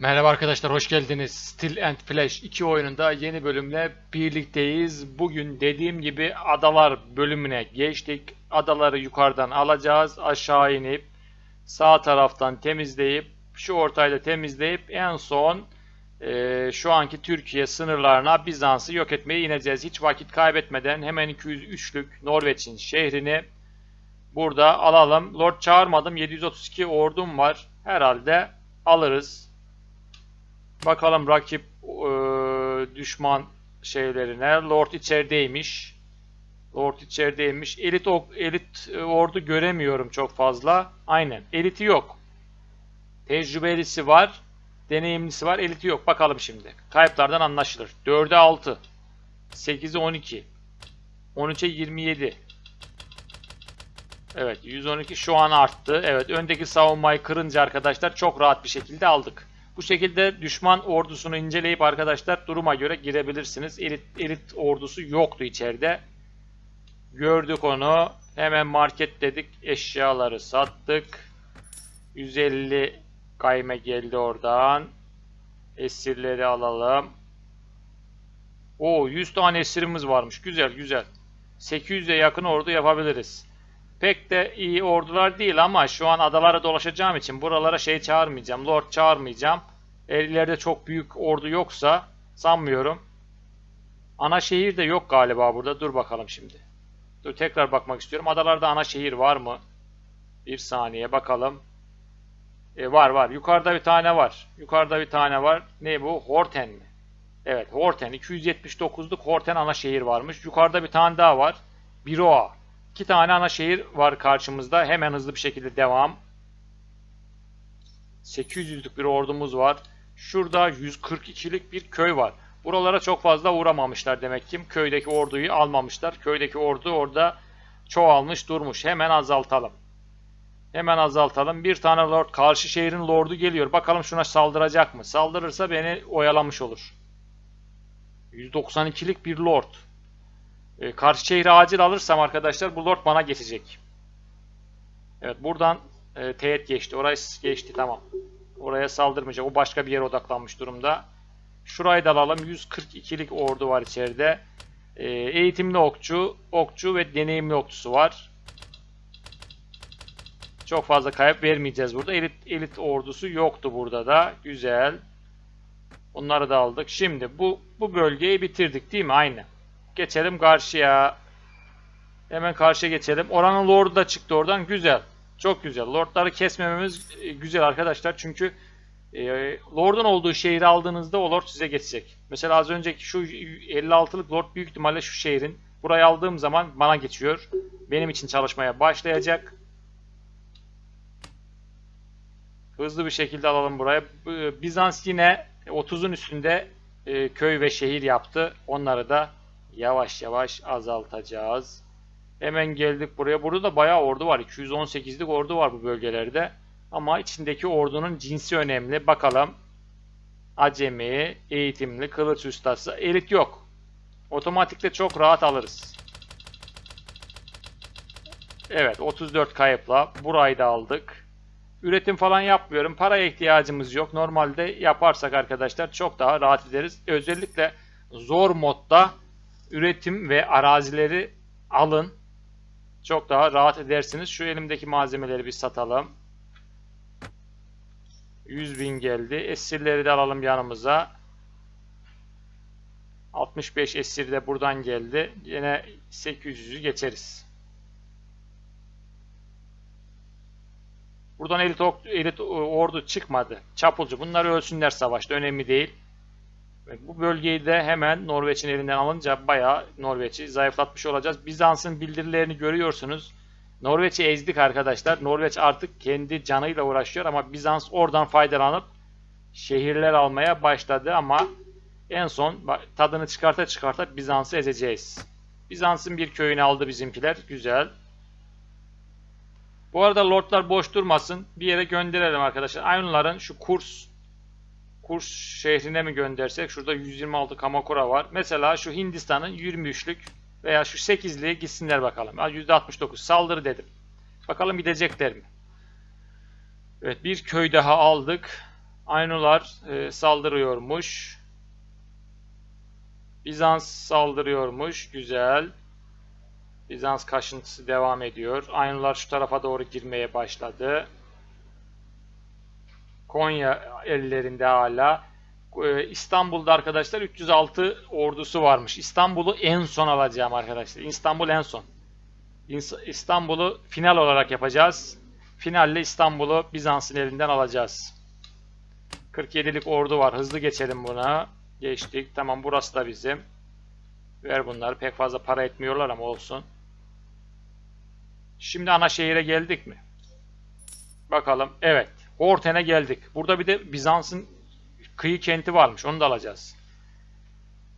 Merhaba arkadaşlar, hoş geldiniz. Still and Flash 2 oyununda yeni bölümle birlikteyiz. Bugün dediğim gibi adalar bölümüne geçtik. Adaları yukarıdan alacağız. Aşağı inip sağ taraftan temizleyip şu ortayı da temizleyip en son eee, şu anki Türkiye sınırlarına Bizans'ı yok etmeye ineceğiz. Hiç vakit kaybetmeden hemen 203'lük Norveç'in şehrini burada alalım. Lord çağırmadım. 732 ordum var. Herhalde alırız. Bakalım rakip e, düşman şeylerine. Lord içerideymiş. Lord içerideymiş. Elit elit e, ordu göremiyorum çok fazla. Aynen. Eliti yok. Tecrübelisi var. Deneyimlisi var. Eliti yok. Bakalım şimdi. Kayıplardan anlaşılır. 4'e 6. 8'e 12. 13'e 27. Evet 112 şu an arttı. Evet öndeki savunmayı kırınca arkadaşlar çok rahat bir şekilde aldık. Bu şekilde düşman ordusunu inceleyip arkadaşlar duruma göre girebilirsiniz. Elit, elit ordusu yoktu içeride. Gördük onu. Hemen market dedik. Eşyaları sattık. 150 kayme geldi oradan. Esirleri alalım. Oo 100 tane esirimiz varmış. Güzel güzel. 800'e yakın ordu yapabiliriz. Pek de iyi ordular değil ama şu an adalara dolaşacağım için buralara şey çağırmayacağım. Lord çağırmayacağım. Eğer çok büyük ordu yoksa sanmıyorum. Ana şehir de yok galiba burada. Dur bakalım şimdi. Dur tekrar bakmak istiyorum. Adalarda ana şehir var mı? Bir saniye bakalım. E, var var. Yukarıda bir tane var. Yukarıda bir tane var. Ne bu? Horten mi? Evet Horten. 279'luk Horten ana şehir varmış. Yukarıda bir tane daha var. Biroa. İki tane ana şehir var karşımızda. Hemen hızlı bir şekilde devam. 800'lük bir ordumuz var. Şurada 142'lik bir köy var. Buralara çok fazla uğramamışlar demek ki. Köydeki orduyu almamışlar. Köydeki ordu orada çoğalmış durmuş. Hemen azaltalım. Hemen azaltalım. Bir tane lord karşı şehrin lordu geliyor. Bakalım şuna saldıracak mı? Saldırırsa beni oyalamış olur. 192'lik bir lord. E, karşı şehri acil alırsam arkadaşlar bu lord bana geçecek. Evet buradan e, teğet geçti. Orayı geçti tamam. Oraya saldırmayacak. O başka bir yere odaklanmış durumda. Şurayı da alalım. 142'lik ordu var içeride. E, eğitimli okçu, okçu ve deneyimli okçusu var. Çok fazla kayıp vermeyeceğiz burada. Elit, elit ordusu yoktu burada da. Güzel. Bunları da aldık. Şimdi bu bu bölgeyi bitirdik değil mi? Aynen. Geçelim karşıya. Hemen karşıya geçelim. Oranın lordu da çıktı oradan. Güzel. Çok güzel. Lordları kesmememiz e, güzel arkadaşlar. Çünkü e, lordun olduğu şehri aldığınızda o lord size geçecek. Mesela az önceki şu 56'lık lord büyük ihtimalle şu şehrin. Burayı aldığım zaman bana geçiyor. Benim için çalışmaya başlayacak. Hızlı bir şekilde alalım buraya. Bizans yine 30'un üstünde e, köy ve şehir yaptı. Onları da yavaş yavaş azaltacağız. Hemen geldik buraya. Burada da bayağı ordu var. 218'lik ordu var bu bölgelerde. Ama içindeki ordunun cinsi önemli. Bakalım. Acemi, eğitimli, kılıç ustası. Elit yok. Otomatikle çok rahat alırız. Evet 34 kayıpla burayı da aldık. Üretim falan yapmıyorum. Paraya ihtiyacımız yok. Normalde yaparsak arkadaşlar çok daha rahat ederiz. Özellikle zor modda üretim ve arazileri alın. Çok daha rahat edersiniz. Şu elimdeki malzemeleri bir satalım. 100 bin geldi. Esirleri de alalım yanımıza. 65 esir de buradan geldi. Yine 800'ü geçeriz. Buradan elit, elit ordu çıkmadı. Çapulcu. Bunlar ölsünler savaşta. Önemli değil. Bu bölgeyi de hemen Norveç'in elinden alınca bayağı Norveç'i zayıflatmış olacağız. Bizans'ın bildirilerini görüyorsunuz. Norveç'i ezdik arkadaşlar. Norveç artık kendi canıyla uğraşıyor ama Bizans oradan faydalanıp şehirler almaya başladı ama en son tadını çıkarta çıkarta Bizans'ı ezeceğiz. Bizans'ın bir köyünü aldı bizimkiler. Güzel. Bu arada lordlar boş durmasın. Bir yere gönderelim arkadaşlar. Aynıların şu kurs Kurs şehrine mi göndersek? Şurada 126 Kamakura var. Mesela şu Hindistan'ın 23'lük veya şu 8'liğe gitsinler bakalım. Ha, %69 saldırı dedim. Bakalım gidecekler mi? Evet bir köy daha aldık. Aynular e, saldırıyormuş. Bizans saldırıyormuş. Güzel. Bizans kaşıntısı devam ediyor. Aynular şu tarafa doğru girmeye başladı. Konya ellerinde hala. Ee, İstanbul'da arkadaşlar 306 ordusu varmış. İstanbul'u en son alacağım arkadaşlar. İstanbul en son. İstanbul'u final olarak yapacağız. Finalle İstanbul'u Bizans'ın elinden alacağız. 47'lik ordu var. Hızlı geçelim buna. Geçtik. Tamam burası da bizim. Ver bunları. Pek fazla para etmiyorlar ama olsun. Şimdi ana şehire geldik mi? Bakalım. Evet. Horten'e geldik. Burada bir de Bizans'ın kıyı kenti varmış. Onu da alacağız.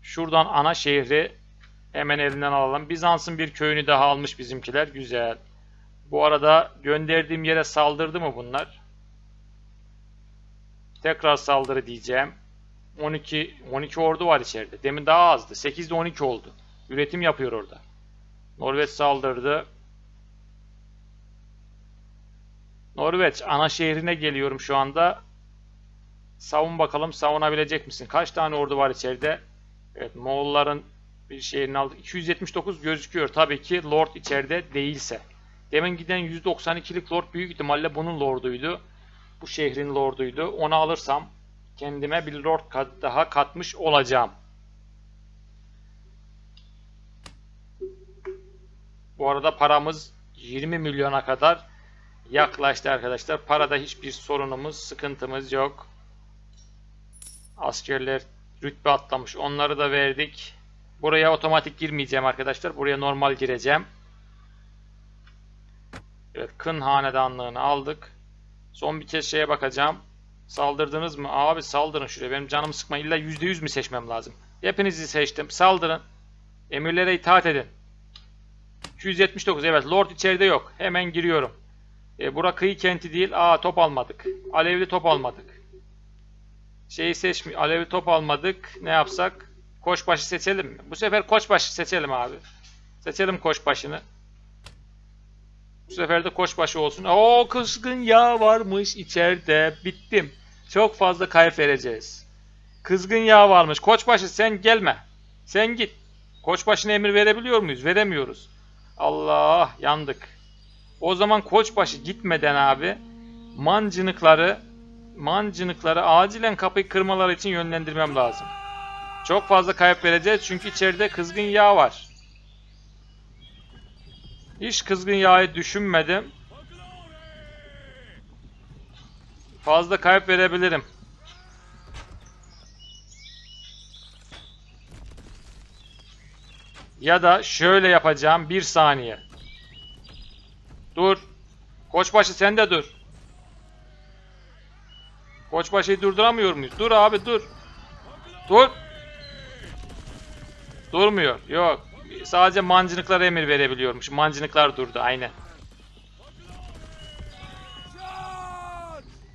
Şuradan ana şehri hemen elinden alalım. Bizans'ın bir köyünü daha almış bizimkiler. Güzel. Bu arada gönderdiğim yere saldırdı mı bunlar? Tekrar saldırı diyeceğim. 12 12 ordu var içeride. Demin daha azdı. 8'de 12 oldu. Üretim yapıyor orada. Norveç saldırdı. Norveç ana şehrine geliyorum şu anda. Savun bakalım savunabilecek misin? Kaç tane ordu var içeride? Evet Moğolların bir şehrini aldık. 279 gözüküyor. Tabii ki Lord içeride değilse. Demin giden 192'lik Lord büyük ihtimalle bunun Lord'uydu. Bu şehrin Lord'uydu. Onu alırsam kendime bir Lord kat, daha katmış olacağım. Bu arada paramız 20 milyona kadar yaklaştı arkadaşlar. Parada hiçbir sorunumuz, sıkıntımız yok. Askerler rütbe atlamış. Onları da verdik. Buraya otomatik girmeyeceğim arkadaşlar. Buraya normal gireceğim. Evet, Kın hanedanlığını aldık. Son bir kez şeye bakacağım. Saldırdınız mı? Abi saldırın şuraya. Benim canımı sıkma. İlla %100 mi seçmem lazım? Hepinizi seçtim. Saldırın. Emirlere itaat edin. 279 evet. Lord içeride yok. Hemen giriyorum. E, bura kıyı kenti değil. Aa top almadık. Alevli top almadık. Şeyi seçmi. Alevli top almadık. Ne yapsak? Koçbaşı seçelim mi? Bu sefer koçbaşı seçelim abi. Seçelim koçbaşını. Bu sefer de koçbaşı olsun. Oo kızgın yağ varmış içeride. Bittim. Çok fazla kayıp vereceğiz. Kızgın yağ varmış. Koçbaşı sen gelme. Sen git. Koçbaşına emir verebiliyor muyuz? Veremiyoruz. Allah yandık. O zaman koçbaşı gitmeden abi mancınıkları mancınıkları acilen kapıyı kırmaları için yönlendirmem lazım. Çok fazla kayıp vereceğiz çünkü içeride kızgın yağ var. Hiç kızgın yağı düşünmedim. Fazla kayıp verebilirim. Ya da şöyle yapacağım. Bir saniye. Dur. Koçbaşı sen de dur. Koçbaşı'yı durduramıyor muyuz? Dur abi dur. Dur. Durmuyor. Yok. Sadece mancınıklara emir verebiliyormuş. Mancınıklar durdu aynen.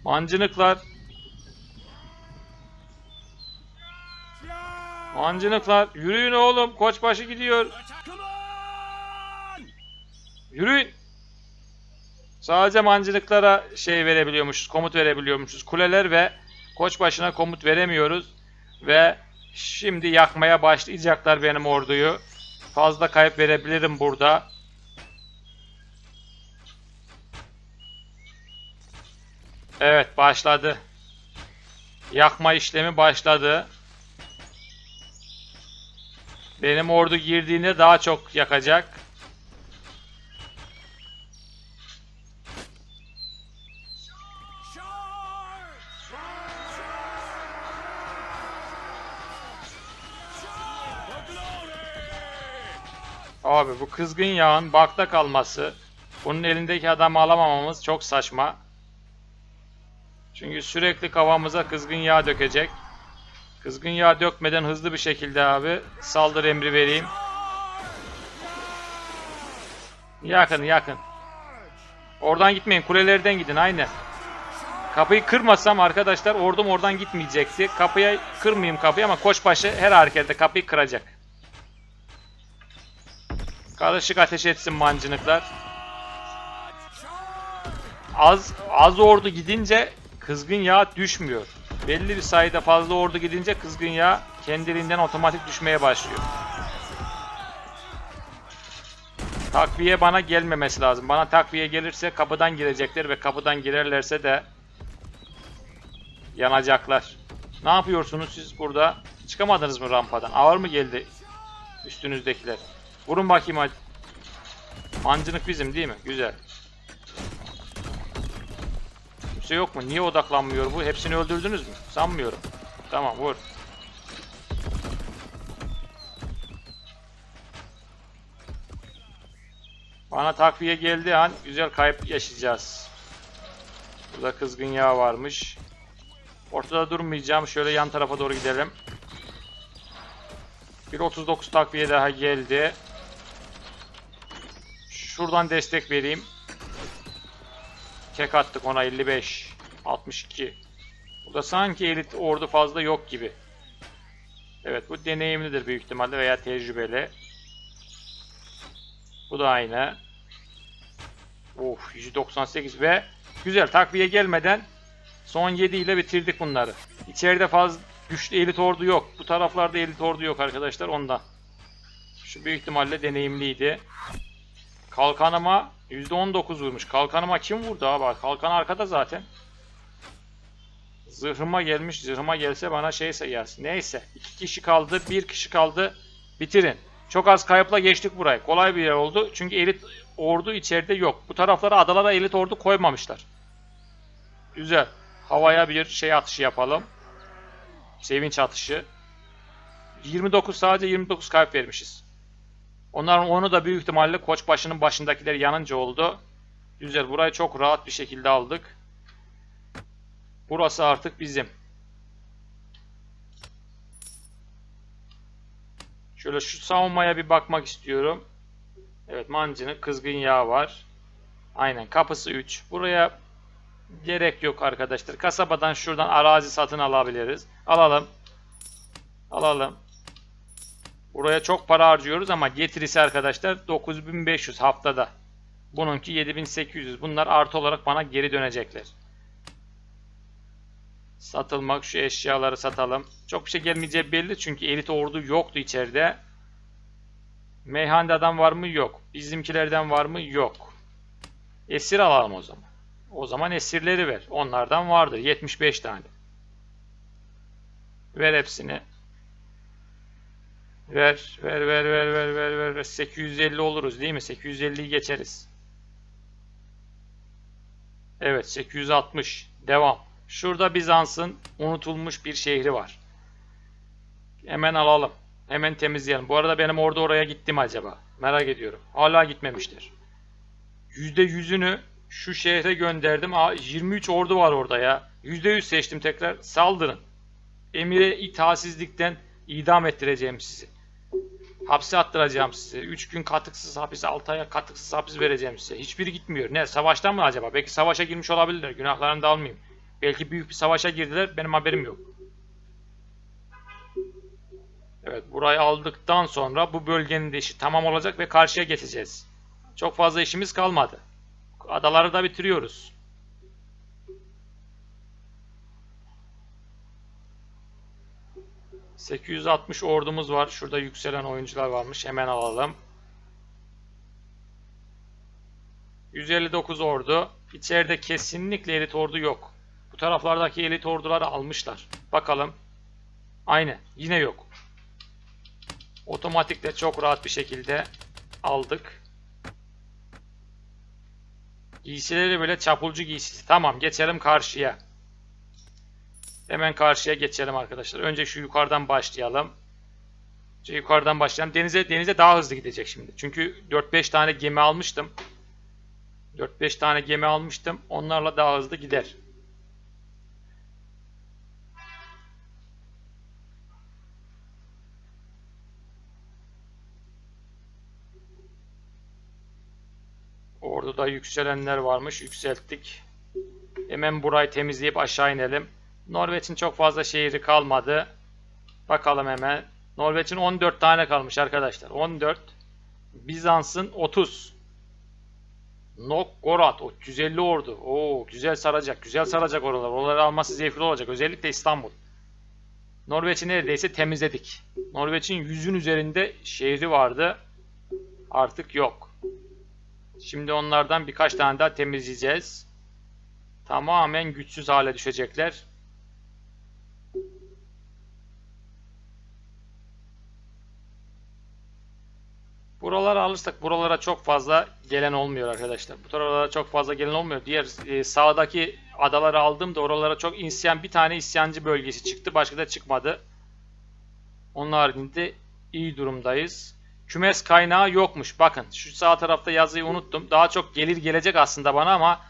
Mancınıklar. Mancınıklar. Yürüyün oğlum. Koçbaşı gidiyor. Yürüyün. Sadece mancınıklara şey verebiliyormuşuz. Komut verebiliyormuşuz. Kuleler ve koçbaşına komut veremiyoruz. Ve şimdi yakmaya başlayacaklar benim orduyu. Fazla kayıp verebilirim burada. Evet başladı. Yakma işlemi başladı. Benim ordu girdiğinde daha çok yakacak. Abi bu kızgın yağın bakta kalması, bunun elindeki adamı alamamamız çok saçma. Çünkü sürekli kafamıza kızgın yağ dökecek. Kızgın yağ dökmeden hızlı bir şekilde abi saldır emri vereyim. Yakın yakın. Oradan gitmeyin kulelerden gidin aynen. Kapıyı kırmasam arkadaşlar ordum oradan gitmeyecekti. Kapıya kırmayayım kapıyı ama koçbaşı her harekette kapıyı kıracak. Karışık ateş etsin mancınıklar. Az az ordu gidince kızgın yağ düşmüyor. belli bir sayıda fazla ordu gidince kızgın yağ kendiliğinden otomatik düşmeye başlıyor. Takviye bana gelmemesi lazım. Bana takviye gelirse kapıdan girecekler ve kapıdan girerlerse de yanacaklar. Ne yapıyorsunuz siz burada? Çıkamadınız mı rampadan? Ağır mı geldi üstünüzdekiler? Vurun bakayım hadi. Mancınık bizim değil mi? Güzel. Kimse yok mu? Niye odaklanmıyor bu? Hepsini öldürdünüz mü? Sanmıyorum. Tamam vur. Bana takviye geldiği an güzel kayıp yaşayacağız. Burada kızgın yağ varmış. Ortada durmayacağım. Şöyle yan tarafa doğru gidelim. 1.39 takviye daha geldi. Şuradan destek vereyim. Tek attık ona 55. 62. Burada sanki elit ordu fazla yok gibi. Evet bu deneyimlidir büyük ihtimalle veya tecrübeli. Bu da aynı. Of 198 ve güzel takviye gelmeden son 7 ile bitirdik bunları. İçeride fazla güçlü elit ordu yok. Bu taraflarda elit ordu yok arkadaşlar ondan. Şu büyük ihtimalle deneyimliydi. Kalkanıma %19 vurmuş. Kalkanıma kim vurdu abi? Kalkan arkada zaten. Zırhıma gelmiş. Zırhıma gelse bana şeyse gelsin. Neyse. iki kişi kaldı. Bir kişi kaldı. Bitirin. Çok az kayıpla geçtik burayı. Kolay bir yer oldu. Çünkü elit ordu içeride yok. Bu taraflara adalara elit ordu koymamışlar. Güzel. Havaya bir şey atışı yapalım. Sevinç atışı. 29 sadece 29 kayıp vermişiz. Onların onu da büyük ihtimalle koçbaşının başındakiler yanınca oldu. Güzel. Burayı çok rahat bir şekilde aldık. Burası artık bizim. Şöyle şu savunmaya bir bakmak istiyorum. Evet mancının kızgın yağı var. Aynen kapısı 3. Buraya gerek yok arkadaşlar. Kasabadan şuradan arazi satın alabiliriz. Alalım. Alalım. Buraya çok para harcıyoruz ama getirisi arkadaşlar 9500 haftada. Bununki 7800. Bunlar artı olarak bana geri dönecekler. Satılmak şu eşyaları satalım. Çok bir şey gelmeyeceği belli çünkü elit ordu yoktu içeride. Meyhanede adam var mı? Yok. Bizimkilerden var mı? Yok. Esir alalım o zaman. O zaman esirleri ver. Onlardan vardır. 75 tane. Ver hepsini. Ver, ver, ver, ver, ver, ver, ver. 850 oluruz değil mi? 850'yi geçeriz. Evet, 860. Devam. Şurada Bizans'ın unutulmuş bir şehri var. Hemen alalım. Hemen temizleyelim. Bu arada benim orada oraya gittim acaba? Merak ediyorum. Hala gitmemiştir. %100'ünü şu şehre gönderdim. Aa, 23 ordu var orada ya. %100 seçtim tekrar. Saldırın. Emire itaatsizlikten idam ettireceğim sizi. Hapse attıracağım sizi. 3 gün katıksız hapis, 6 aya katıksız hapis vereceğim size. Hiçbiri gitmiyor. Ne? Savaştan mı acaba? Belki savaşa girmiş olabilirler. Günahlarını da almayayım. Belki büyük bir savaşa girdiler. Benim haberim yok. Evet burayı aldıktan sonra bu bölgenin de işi tamam olacak ve karşıya geçeceğiz. Çok fazla işimiz kalmadı. Adaları da bitiriyoruz. ...860 ordumuz var. Şurada yükselen oyuncular varmış. Hemen alalım. 159 ordu. İçeride kesinlikle elit ordu yok. Bu taraflardaki elit orduları almışlar. Bakalım. Aynı. Yine yok. Otomatikle çok rahat bir şekilde aldık. Giysileri böyle çapulcu giysisi. Tamam geçelim karşıya. Hemen karşıya geçelim arkadaşlar. Önce şu yukarıdan başlayalım. Şu yukarıdan başlayalım. Denize denize daha hızlı gidecek şimdi. Çünkü 4-5 tane gemi almıştım. 4-5 tane gemi almıştım. Onlarla daha hızlı gider. Orada yükselenler varmış. Yükselttik. Hemen burayı temizleyip aşağı inelim. Norveç'in çok fazla şehri kalmadı. Bakalım hemen. Norveç'in 14 tane kalmış arkadaşlar. 14. Bizans'ın 30. Novgorod 350 ordu. Oo güzel saracak. Güzel saracak oralar. Oraları alması zevkli olacak. Özellikle İstanbul. Norveç'i neredeyse temizledik. Norveç'in yüzün üzerinde şehri vardı. Artık yok. Şimdi onlardan birkaç tane daha temizleyeceğiz. Tamamen güçsüz hale düşecekler. Buralara alırsak buralara çok fazla gelen olmuyor arkadaşlar. Bu tarafalara çok fazla gelen olmuyor. Diğer e, sağdaki adaları aldığımda oralara çok isyan bir tane isyancı bölgesi çıktı. Başka da çıkmadı. Onun haricinde iyi durumdayız. Kümes kaynağı yokmuş. Bakın şu sağ tarafta yazıyı unuttum. Daha çok gelir gelecek aslında bana ama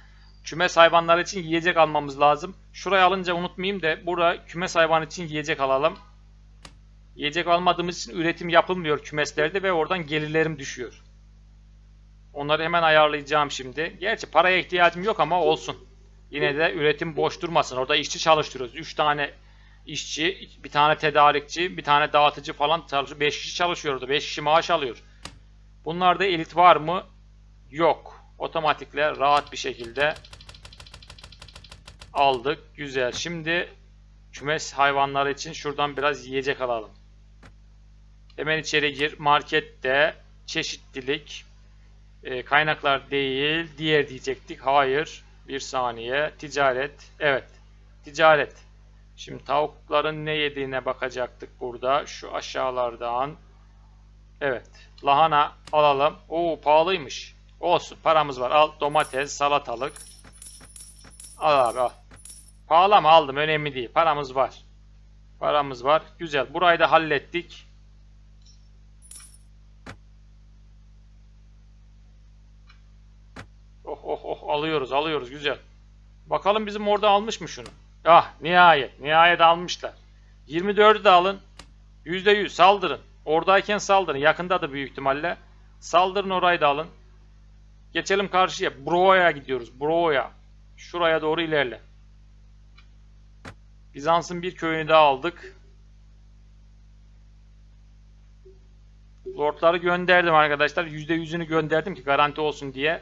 kümes hayvanları için yiyecek almamız lazım. Şurayı alınca unutmayayım da burada kümes hayvan için yiyecek alalım. Yiyecek almadığımız için üretim yapılmıyor kümeslerde ve oradan gelirlerim düşüyor. Onları hemen ayarlayacağım şimdi. Gerçi paraya ihtiyacım yok ama olsun. Yine de üretim boş durmasın. Orada işçi çalıştırıyoruz. 3 tane işçi, bir tane tedarikçi, bir tane dağıtıcı falan çalışıyor. 5 kişi çalışıyor orada. 5 kişi maaş alıyor. Bunlarda elit var mı? Yok. Otomatikle rahat bir şekilde aldık. Güzel. Şimdi kümes hayvanları için şuradan biraz yiyecek alalım. Hemen içeri gir. Markette çeşitlilik e, kaynaklar değil. Diğer diyecektik. Hayır. Bir saniye. Ticaret. Evet. Ticaret. Şimdi tavukların ne yediğine bakacaktık burada. Şu aşağılardan. Evet. Lahana alalım. Oo pahalıymış. Olsun. Paramız var. Al domates, salatalık. Al abi al. Pahalı ama aldım. Önemli değil. Paramız var. Paramız var. Güzel. Burayı da hallettik. Alıyoruz alıyoruz güzel. Bakalım bizim orada almış mı şunu? Ah nihayet nihayet almışlar. 24'ü de alın. %100 saldırın. Oradayken saldırın. Yakında da büyük ihtimalle. Saldırın orayı da alın. Geçelim karşıya. Bro'ya gidiyoruz. Bro'ya. Şuraya doğru ilerle. Bizans'ın bir köyünü daha aldık. Lordları gönderdim arkadaşlar. %100'ünü gönderdim ki garanti olsun diye.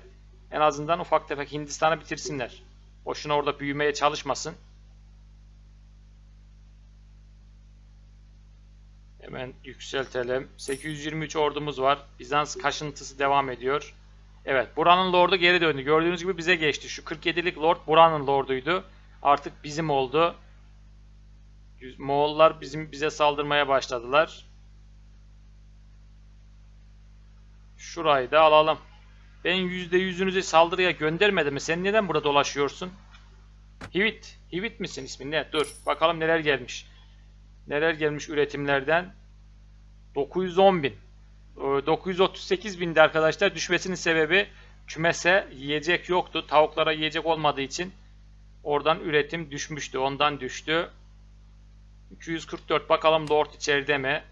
En azından ufak tefek Hindistan'ı bitirsinler. Boşuna orada büyümeye çalışmasın. Hemen yükseltelim. 823 ordumuz var. Bizans kaşıntısı devam ediyor. Evet buranın lordu geri döndü. Gördüğünüz gibi bize geçti. Şu 47'lik lord buranın lorduydu. Artık bizim oldu. Moğollar bizim bize saldırmaya başladılar. Şurayı da alalım. Ben %100'ünüzü saldırıya göndermedim mi? Sen neden burada dolaşıyorsun? Hivit. Hivit misin ismin ne? Dur. Bakalım neler gelmiş. Neler gelmiş üretimlerden. 910 bin. 938 binde arkadaşlar düşmesinin sebebi kümese yiyecek yoktu. Tavuklara yiyecek olmadığı için oradan üretim düşmüştü. Ondan düştü. 244 bakalım Lord içeride mi?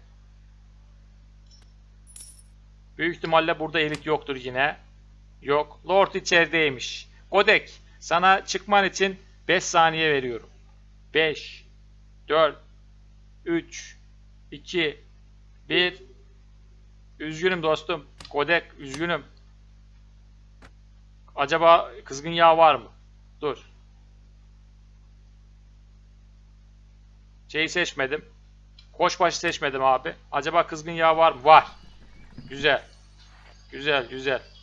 Büyük ihtimalle burada elit yoktur yine. Yok. Lord içerideymiş. Godek sana çıkman için 5 saniye veriyorum. 5 4 3 2 1 Üzgünüm dostum. Godek üzgünüm. Acaba kızgın yağ var mı? Dur. Şeyi seçmedim. Koçbaşı seçmedim abi. Acaba kızgın yağ var mı? Var. Güzel. Güzel güzel.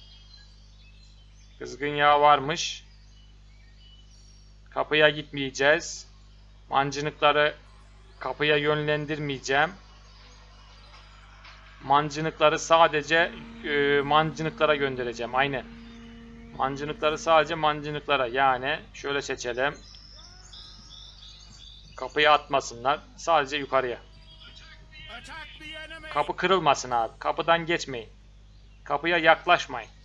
Kızgın yağ varmış. Kapıya gitmeyeceğiz. Mancınıkları kapıya yönlendirmeyeceğim. Mancınıkları sadece e, mancınıklara göndereceğim. Aynen. Mancınıkları sadece mancınıklara. Yani şöyle seçelim. Kapıya atmasınlar. Sadece yukarıya. Kapı kırılmasın abi. Kapıdan geçmeyin. Kapıya yaklaşmayın.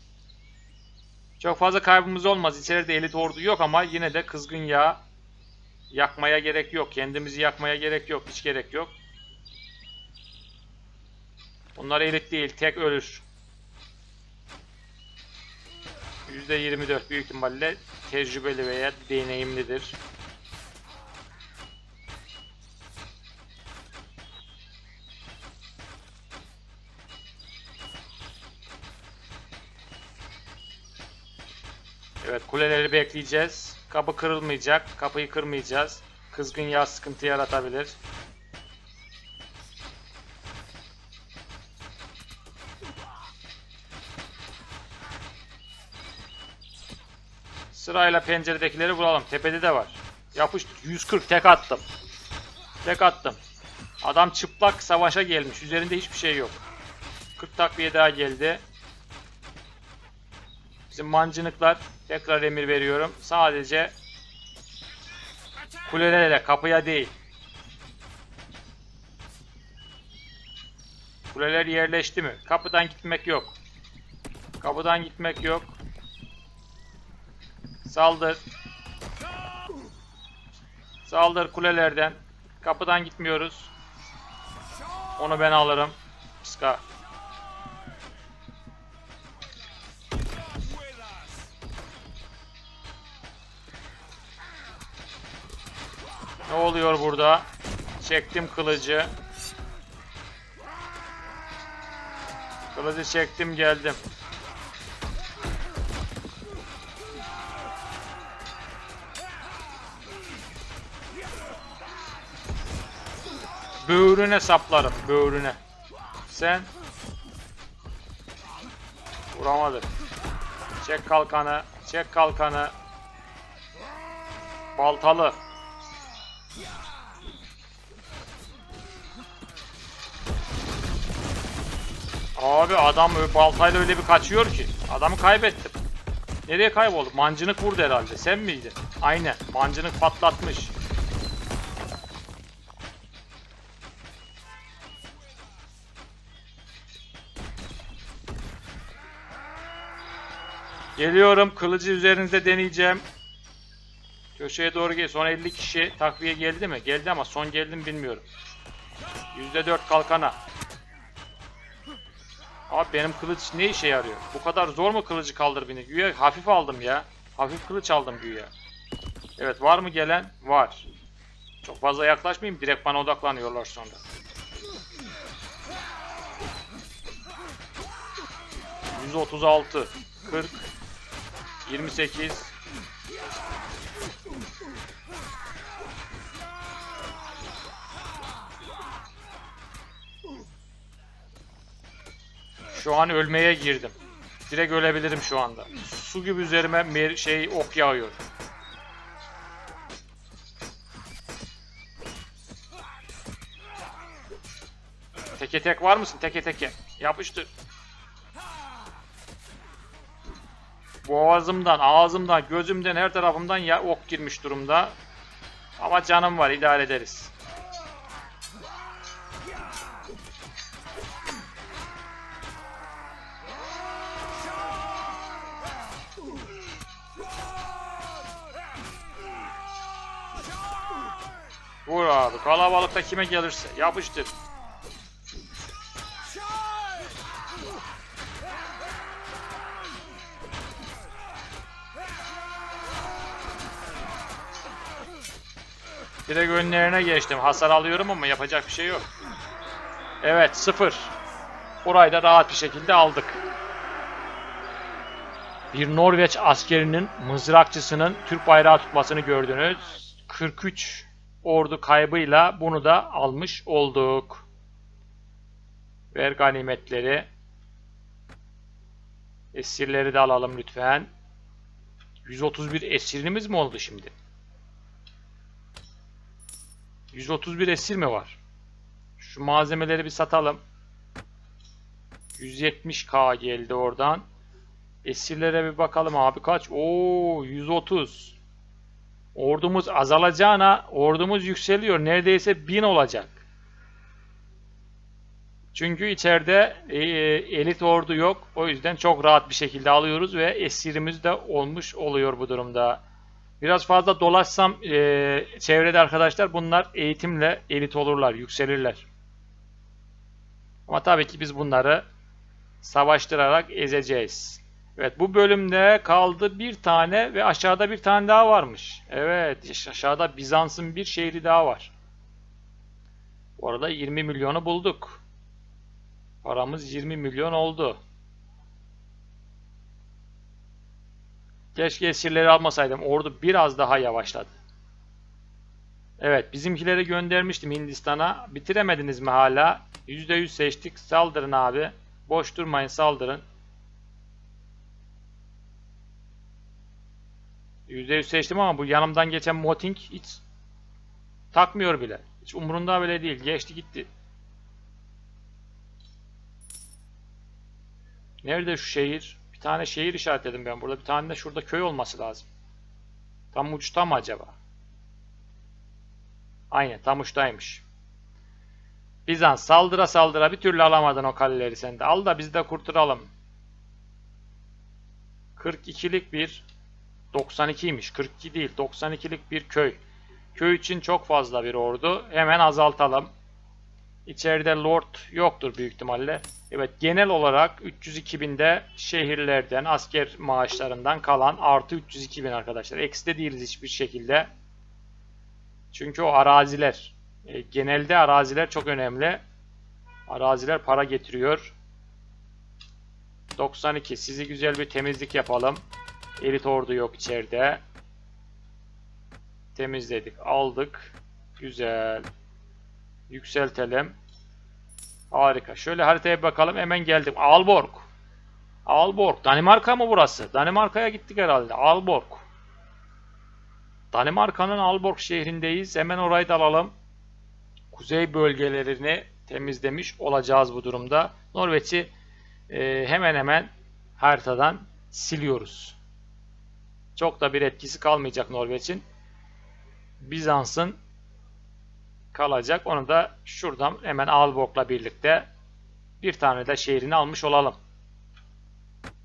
Çok fazla kaybımız olmaz. İçeride elit ordu yok ama yine de kızgın yağ yakmaya gerek yok. Kendimizi yakmaya gerek yok. Hiç gerek yok. Bunlar elit değil. Tek ölür. %24 büyük ihtimalle tecrübeli veya deneyimlidir. Evet kuleleri bekleyeceğiz. Kapı kırılmayacak. Kapıyı kırmayacağız. Kızgın yağ sıkıntı yaratabilir. Sırayla penceredekileri vuralım. Tepede de var. Yapış 140 tek attım. Tek attım. Adam çıplak savaşa gelmiş. Üzerinde hiçbir şey yok. 40 takviye daha geldi. Bizim mancınıklar tekrar emir veriyorum. Sadece kulelere kapıya değil. Kuleler yerleşti mi? Kapıdan gitmek yok. Kapıdan gitmek yok. Saldır. Saldır kulelerden. Kapıdan gitmiyoruz. Onu ben alırım. Ska. Ne oluyor burada? Çektim kılıcı. Kılıcı çektim geldim. Böğrüne saplarım, böğrüne. Sen vuramadın. Çek kalkanı, çek kalkanı. Baltalı. Abi adam baltayla öyle bir kaçıyor ki. Adamı kaybettim. Nereye kayboldu? Mancınık vurdu herhalde. Sen miydin? Aynen. Mancınık patlatmış. Geliyorum. Kılıcı üzerinizde deneyeceğim. Köşeye doğru gel. Son 50 kişi takviye geldi mi? Geldi ama son geldi mi bilmiyorum. %4 kalkana. Abi benim kılıç ne işe yarıyor? Bu kadar zor mu kılıcı kaldır beni? Güya hafif aldım ya. Hafif kılıç aldım güya. Evet var mı gelen? Var. Çok fazla yaklaşmayayım. Direkt bana odaklanıyorlar sonra. ...136... ...40... ...28... Şu an ölmeye girdim. Direkt ölebilirim şu anda. Su gibi üzerime şey ok yağıyor. Teke tek var mısın? Teke teke. Yapıştır. Boğazımdan, ağzımdan, gözümden, her tarafımdan ya ok girmiş durumda. Ama canım var, idare ederiz. Vur abi. Kalabalıkta kime gelirse. Yapıştır. Direkt önlerine geçtim. Hasar alıyorum ama yapacak bir şey yok. Evet sıfır. Orayı da rahat bir şekilde aldık. Bir Norveç askerinin mızrakçısının Türk bayrağı tutmasını gördünüz. 43 ordu kaybıyla bunu da almış olduk. Ver ganimetleri. Esirleri de alalım lütfen. 131 esirimiz mi oldu şimdi? 131 esir mi var? Şu malzemeleri bir satalım. 170k geldi oradan. Esirlere bir bakalım abi kaç? Oo 130. Ordumuz azalacağına ordumuz yükseliyor. Neredeyse 1000 olacak. Çünkü içeride e, elit ordu yok. O yüzden çok rahat bir şekilde alıyoruz ve esirimiz de olmuş oluyor bu durumda. Biraz fazla dolaşsam e, çevrede arkadaşlar bunlar eğitimle elit olurlar, yükselirler. Ama tabii ki biz bunları savaştırarak ezeceğiz. Evet bu bölümde kaldı bir tane ve aşağıda bir tane daha varmış. Evet aşağıda Bizans'ın bir şehri daha var. Bu arada 20 milyonu bulduk. Paramız 20 milyon oldu. Keşke esirleri almasaydım. Ordu biraz daha yavaşladı. Evet bizimkileri göndermiştim Hindistan'a. Bitiremediniz mi hala? %100 seçtik. Saldırın abi. Boş durmayın saldırın. %100 seçtim ama bu yanımdan geçen Moting hiç takmıyor bile. Hiç umurunda bile değil. Geçti gitti. Nerede şu şehir? Bir tane şehir işaretledim ben burada. Bir tane de şurada köy olması lazım. Tam uçta mı acaba? Aynen tam uçtaymış. Bizans saldıra saldıra bir türlü alamadın o kaleleri sen de. Al da biz de kurtaralım. 42'lik bir 92'ymiş. 42 değil. 92'lik bir köy. Köy için çok fazla bir ordu. Hemen azaltalım. İçeride lord yoktur büyük ihtimalle. Evet genel olarak 302 binde şehirlerden, asker maaşlarından kalan artı 302 bin arkadaşlar. Eksi de değiliz hiçbir şekilde. Çünkü o araziler. e, genelde araziler çok önemli. Araziler para getiriyor. 92. Sizi güzel bir temizlik yapalım. Elit ordu yok içeride. Temizledik. Aldık. Güzel. Yükseltelim. Harika. Şöyle haritaya bakalım. Hemen geldim. Aalborg. Aalborg. Danimarka mı burası? Danimarka'ya gittik herhalde. Aalborg. Danimarka'nın Aalborg şehrindeyiz. Hemen orayı da alalım. Kuzey bölgelerini temizlemiş olacağız bu durumda. Norveç'i e, hemen hemen haritadan siliyoruz. Çok da bir etkisi kalmayacak Norveç'in. Bizans'ın kalacak. Onu da şuradan hemen Aalborg'la birlikte bir tane de şehrini almış olalım.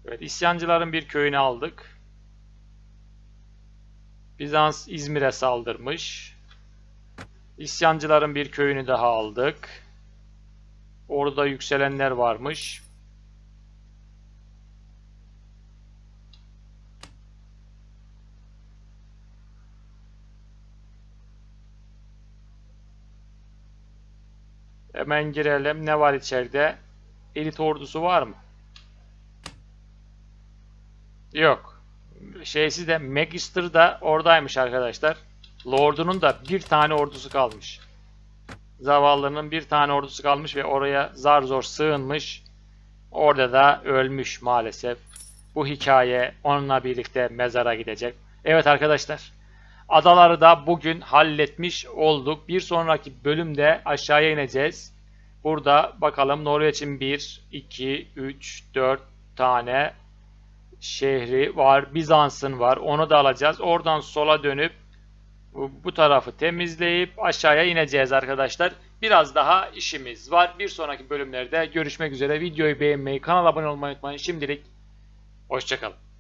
Evet, isyancıların bir köyünü aldık. Bizans İzmir'e saldırmış. İsyancıların bir köyünü daha aldık. Orada yükselenler varmış. Hemen girelim. Ne var içeride? Elit ordusu var mı? Yok. Şeysi de Magister da oradaymış arkadaşlar. Lord'unun da bir tane ordusu kalmış. Zavallının bir tane ordusu kalmış ve oraya zar zor sığınmış. Orada da ölmüş maalesef. Bu hikaye onunla birlikte mezara gidecek. Evet arkadaşlar. Adaları da bugün halletmiş olduk. Bir sonraki bölümde aşağıya ineceğiz. Burada bakalım Norveç'in 1, 2, 3, 4 tane şehri var. Bizans'ın var. Onu da alacağız. Oradan sola dönüp bu, tarafı temizleyip aşağıya ineceğiz arkadaşlar. Biraz daha işimiz var. Bir sonraki bölümlerde görüşmek üzere. Videoyu beğenmeyi, kanala abone olmayı unutmayın. Şimdilik hoşçakalın.